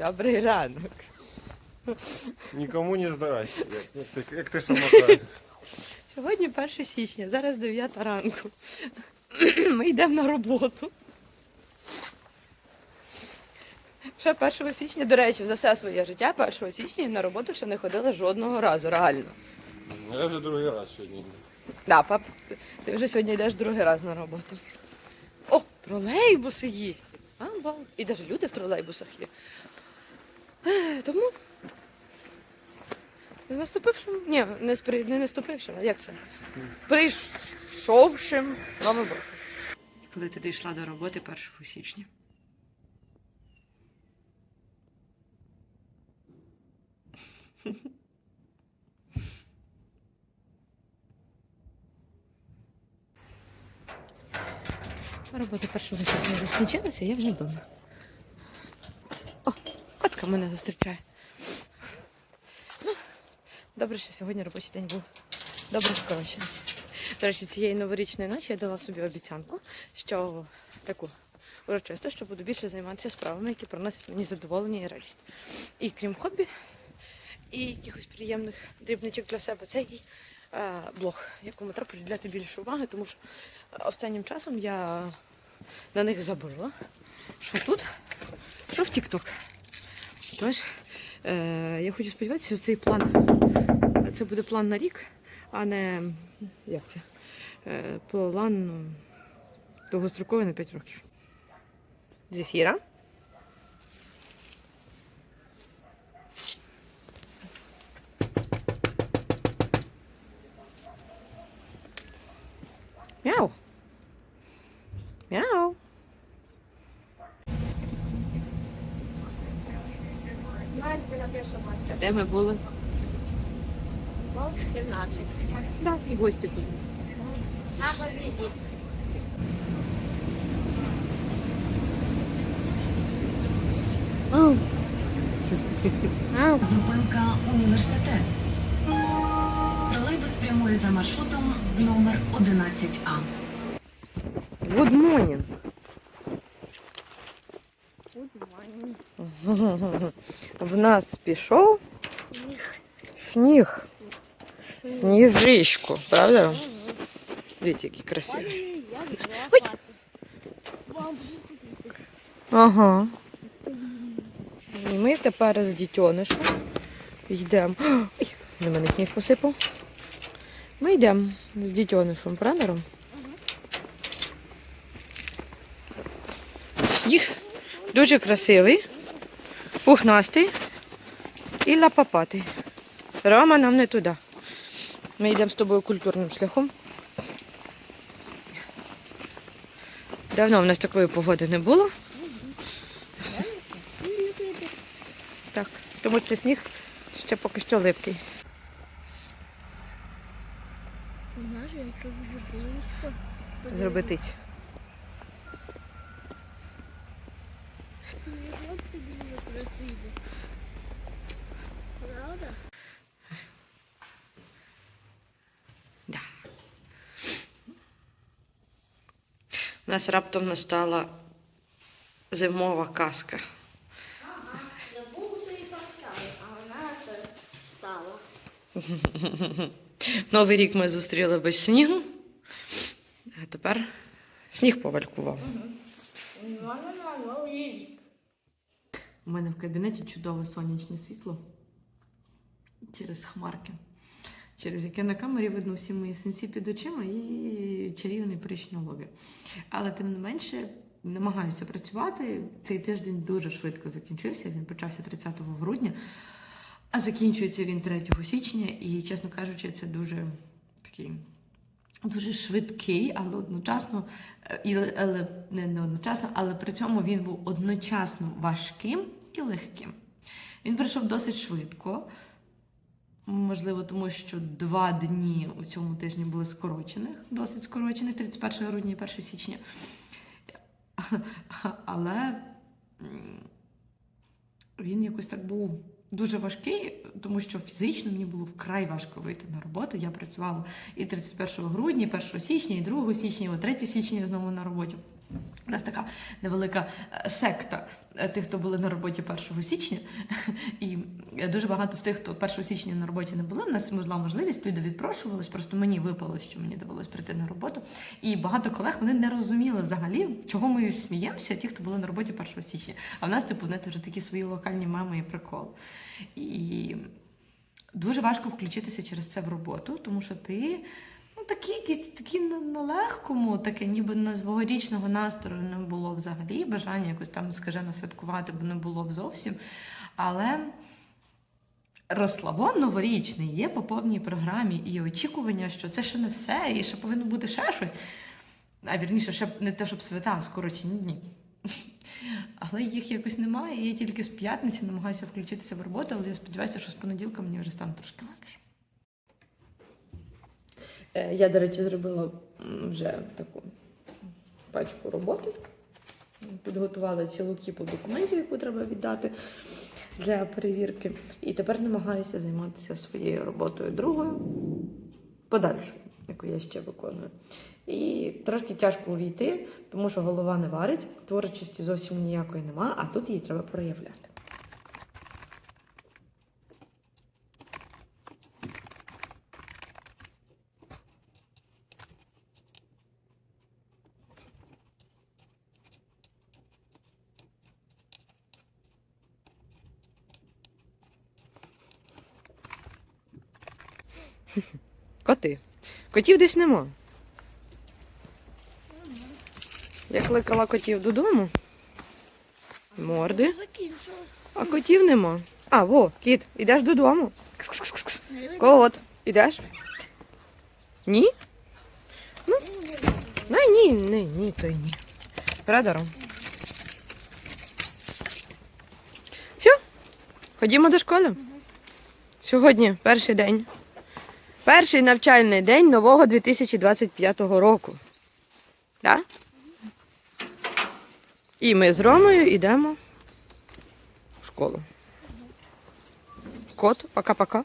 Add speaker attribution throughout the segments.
Speaker 1: Добрий ранок.
Speaker 2: Нікому не здрасте, як ти, як ти сама кажеш.
Speaker 1: Сьогодні 1 січня, зараз 9 ранку. Ми йдемо на роботу. Ще 1 січня, до речі, за все своє життя 1 січня на роботу ще не ходила жодного разу, реально.
Speaker 2: Я вже другий раз сьогодні. йду.
Speaker 1: Да, пап, ти- вже сьогодні йдеш другий раз на роботу. О, тролейбуси їздять. І навіть люди в тролейбусах є. Тому з наступившим, ні, не з при- не наступившим, а як це? Прийшовшим новим роком. Коли ти дійшла до роботи 1 січня. Робота 1 січня вже скінчилася, я вже вдома. Мене зустрічає. Ну, Добре, що сьогодні робочий день був добре скорочений. До речі, цієї новорічної ночі я дала собі обіцянку, що таку урочисту, що буду більше займатися справами, які приносять мені задоволення і радість. І крім хобі, і якихось приємних дрібничок для себе, це і е, блог, якому треба приділяти більше уваги, тому що останнім часом я на них забила. Що тут? Що в TikTok. Тож, е, я хочу сподіватися, що цей план це буде план на рік, а не як це? Е, план довгостроковий на 5 років. Зефіра. А де ми були? Да, і гості були.
Speaker 3: Зупинка університет. Тролейбус прямує за маршрутом номер 11А.
Speaker 1: Good morning. В нас пішов сніг. Сніжичку, правда? Дивіться, які красиві. Ой. Ага. І ми тепер з дітьонишем йдемо. На мене сніг посипав. Ми йдемо з дітьонишем, правильно? Дуже красивий, пухнастий і лапапатий. Рома нам не туди. Ми йдемо з тобою культурним шляхом. Давно в нас такої погоди не було. Так, тому що сніг ще поки що липкий.
Speaker 4: Знаєш, якщо дуже близько.
Speaker 1: Зробити.
Speaker 4: Хлопці дуже красиві. Правда?
Speaker 1: Да. У нас раптом настала зимова казка.
Speaker 4: Не було своїй постави, а вона стала.
Speaker 1: Новий рік ми зустріли без снігу, а тепер сніг повалькував. У мене в кабінеті чудове сонячне світло через хмарки, через яке на камері видно всі мої синці під очима і чарівний прищ на лобі. Але тим не менше намагаюся працювати. Цей тиждень дуже швидко закінчився. Він почався 30 грудня, а закінчується він 3 січня. І, чесно кажучи, це дуже такий. Дуже швидкий, але одночасно, е, і, але не, не одночасно, але при цьому він був одночасно важким і легким. Він пройшов досить швидко, можливо, тому що два дні у цьому тижні були скорочених, досить скорочених, 31 грудня і 1 січня. Але він якось так був дуже важкий, тому що фізично мені було вкрай важко вийти на роботу. Я працювала і 31 грудня, і 1 січня, і 2 січня, і 3 січня знову на роботі. У нас така невелика е, секта е, тих, хто були на роботі 1 січня. І е, дуже багато з тих, хто 1 січня на роботі не були. У нас була можливість, люди відпрошувались. Просто мені випало, що мені довелось прийти на роботу. І багато колег вони не розуміли взагалі, чого ми сміємося, ті, хто були на роботі 1 січня. А в нас, типу, знаєте, вже такі свої локальні меми і прикол. І дуже важко включитися через це в роботу, тому що ти. Ну, такі якісь такі на, на легкому, таке ніби на зворічного настрою не було взагалі, бажання якось там скажено святкувати, бо не було зовсім. Але розслабон новорічний є по повній програмі і очікування, що це ще не все, і ще повинно бути ще щось. А вірніше, ще не те, щоб свята, а скорочені дні. Але їх якось немає. і Я тільки з п'ятниці намагаюся включитися в роботу, але я сподіваюся, що з понеділка мені вже стане трошки легше. Е, Я, до речі, зробила вже таку пачку роботи. Підготувала цілу кіпу документів, яку треба віддати для перевірки. І тепер намагаюся займатися своєю роботою другою, подальшою, яку я ще виконую. І трошки тяжко увійти, тому що голова не варить, творчості зовсім ніякої нема, а тут її треба проявляти. Коти. Котів десь нема. Я кликала котів додому. Морди. А котів нема. А, во, кіт, ідеш додому. Кс-кс-кс-кс. Кот, ідеш? Ні? Ну, ну ні, ні, ні, то й ні. Передаром. Все, ходімо до школи. Сьогодні перший день. Перший навчальний день нового 2025 року. Так? І ми з Ромою йдемо в школу. Кот, пока-пока.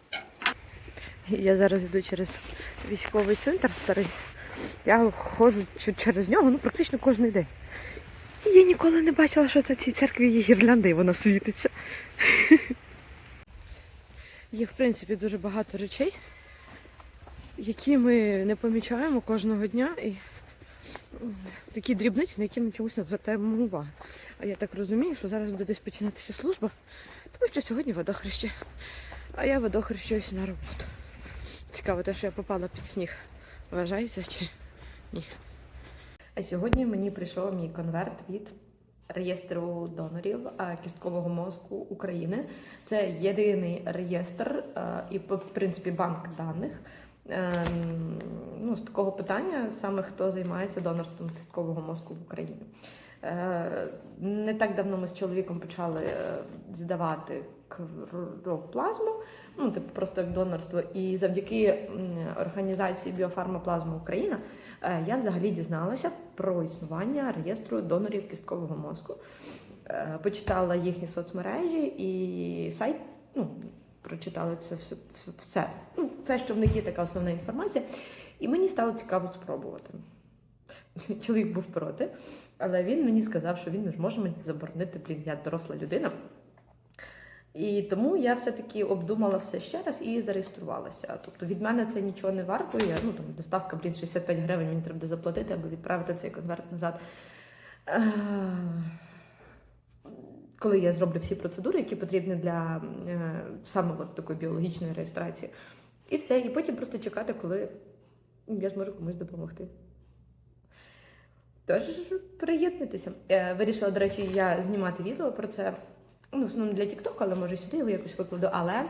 Speaker 1: Я зараз йду через військовий центр старий. Я ходжу через нього ну, практично кожен день. І я ніколи не бачила, що це цій церкві є гірлянда, і вона світиться. Є, в принципі, дуже багато речей, які ми не помічаємо кожного дня. І такі дрібниці, на які ми чомусь не звертаємо увагу. А я так розумію, що зараз буде десь починатися служба, тому що сьогодні водохреще. А я водохрещуюсь на роботу. Цікаво, те, що я попала під сніг. Вважається чи ні? А сьогодні мені прийшов мій конверт від реєстру донорів кісткового мозку України. Це єдиний реєстр і, в принципі, банк даних. Е, Ну, з такого питання, саме хто займається донорством кісткового мозку в Україні. Е, Не так давно ми з чоловіком почали е, здавати кров плазму, ну, типу, просто як донорство. І завдяки організації Біофармаплазма Україна е, я взагалі дізналася про існування реєстру донорів кісткового мозку. Почитала їхні соцмережі і сайт, ну, прочитала це все, все-. Ну, це, що в них є така основна інформація. І мені стало цікаво спробувати. Чоловік був проти, але він мені сказав, що він не зможе мені заборонити, блін, я доросла людина. І тому я все-таки обдумала все ще раз і зареєструвалася. Тобто від мене це нічого не вартує. Ну там доставка, блін, 65 гривень мені треба заплатити, аби відправити цей конверт назад. Коли я зроблю всі процедури, які потрібні для е, саме от такої біологічної реєстрації. І все. І потім просто чекати, коли я зможу комусь допомогти. Тож приєднуйтеся. Е, Вирішила, до речі, я знімати відео про це. Ну, в основному для TikTok, але може сюди його якось викладу. Але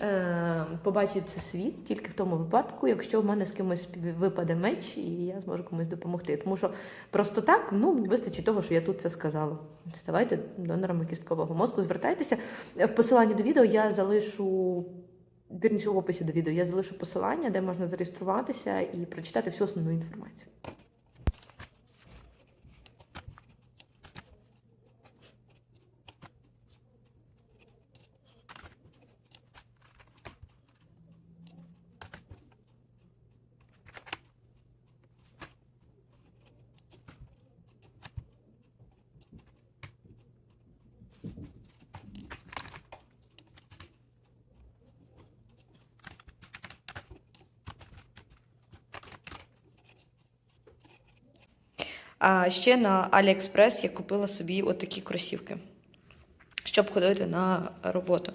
Speaker 1: е, побачить це світ тільки в тому випадку, якщо в мене з кимось випаде меч, і я зможу комусь допомогти. Тому що просто так ну вистачить того, що я тут це сказала. Ставайте донорами кісткового мозку, звертайтеся. В посиланні до відео я залишу. Вірніше в описі до відео я залишу посилання, де можна зареєструватися і прочитати всю основну інформацію. А ще на AliExpress я купила собі отакі кросівки, щоб ходити на роботу.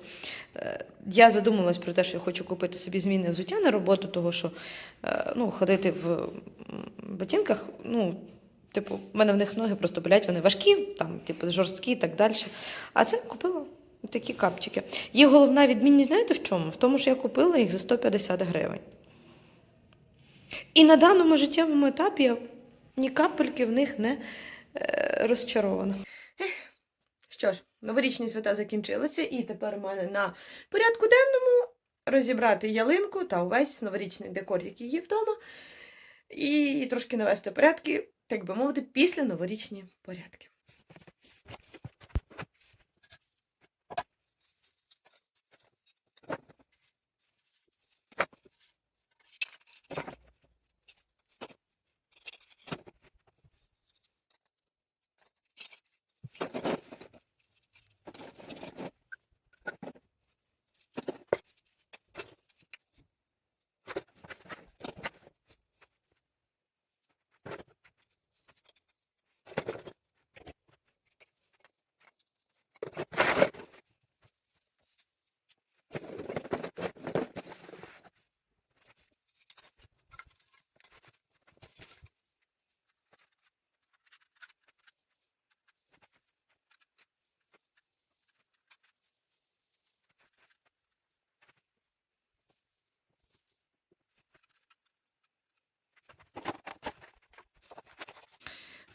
Speaker 1: Е, Я задумалась про те, що я хочу купити собі змінне взуття на роботу, того що е, ну, ходити в ботинках, ну, типу, в мене в них ноги просто болять, вони важкі, там, типу, жорсткі і так далі. А це купила такі капчики. Їх головна відмінність, знаєте в чому? В тому, що я купила їх за 150 гривень. І на даному життєвому етапі я ні капельки в них не е, розчарована. Що ж, новорічні свята закінчилися, і тепер у мене на порядку денному розібрати ялинку та увесь новорічний декор, який є вдома, і трошки навести порядки, так би мовити, після новорічні порядки.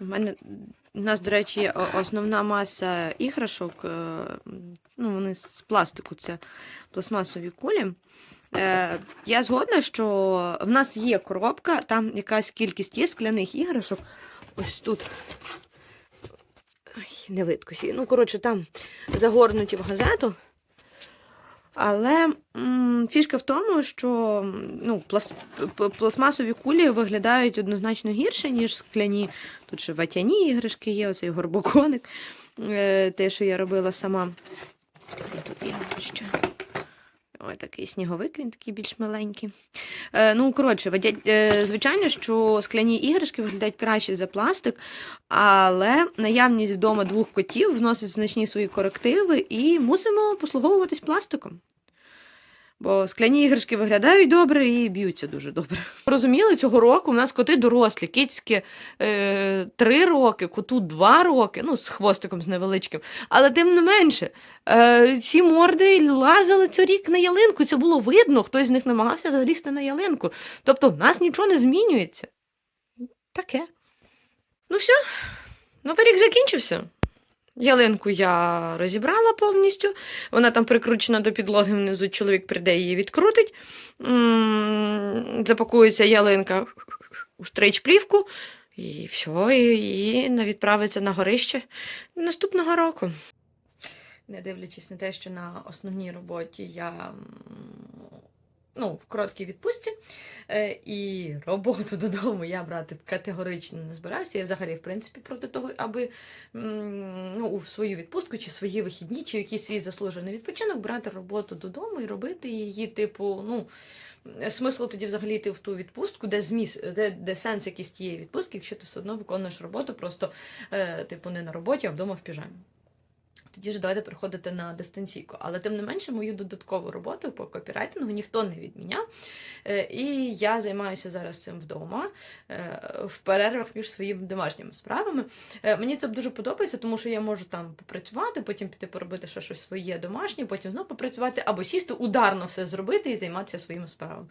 Speaker 1: У мене у нас, до речі, основна маса іграшок, е, ну, вони з пластику, це пластмасові кулі. Е, Я згодна, що в нас є коробка, там якась кількість є скляних іграшок. Ось тут. Ой, не видко. Ну, коротше, там загорнуті в газету. Але м, фішка в тому, що ну, плас, пластмасові кулі виглядають однозначно гірше, ніж скляні. Тут ще ватяні іграшки є, оцей горбоконик, е, те, що я робила сама. Тут є ще. Ой, такий сніговик, він такий більш маленький. Е, ну, коротше, е, звичайно, що скляні іграшки виглядають краще за пластик, але наявність вдома двох котів вносить значні свої корективи і мусимо послуговуватись пластиком. Бо скляні іграшки виглядають добре і б'ються дуже добре. Розуміли, цього року у нас коти дорослі, кицьки е, 3 роки, коту 2 роки, ну, з хвостиком з невеличким. Але тим не менше, е, ці морди лазили цьогорік на ялинку. Це було видно, хтось з них намагався залізти на ялинку. Тобто в нас нічого не змінюється. Таке. Ну все, новий рік закінчився. Ялинку я розібрала повністю. Вона там прикручена до підлоги внизу. Чоловік прийде її відкрутить. Запакується ялинка у стрейч-плівку. І все, і, відправиться на горище наступного року. Не дивлячись на те, що на основній роботі я ну, в короткій відпустці, е, і роботу додому я брати категорично не збираюся. Я взагалі, в принципі, проти того, аби ну, у свою відпустку, чи свої вихідні, чи якийсь свій заслужений відпочинок брати роботу додому і робити її, типу, ну. Смисл тоді взагалі йти в ту відпустку, де зміс, де, де сенс якийсь тієї відпустки, якщо ти все одно виконуєш роботу, просто е, типу не на роботі, а вдома в піжамі. Тоді ж давайте приходити на дистанційку. Але тим не менше, мою додаткову роботу по копірайтингу ніхто не відміняв. Е, І я займаюся зараз цим вдома е, в перервах між своїми домашніми справами. Е, Мені це дуже подобається, тому що я можу там попрацювати, потім піти поробити ще щось своє домашнє, потім знову попрацювати або сісти ударно все зробити і займатися своїми справами.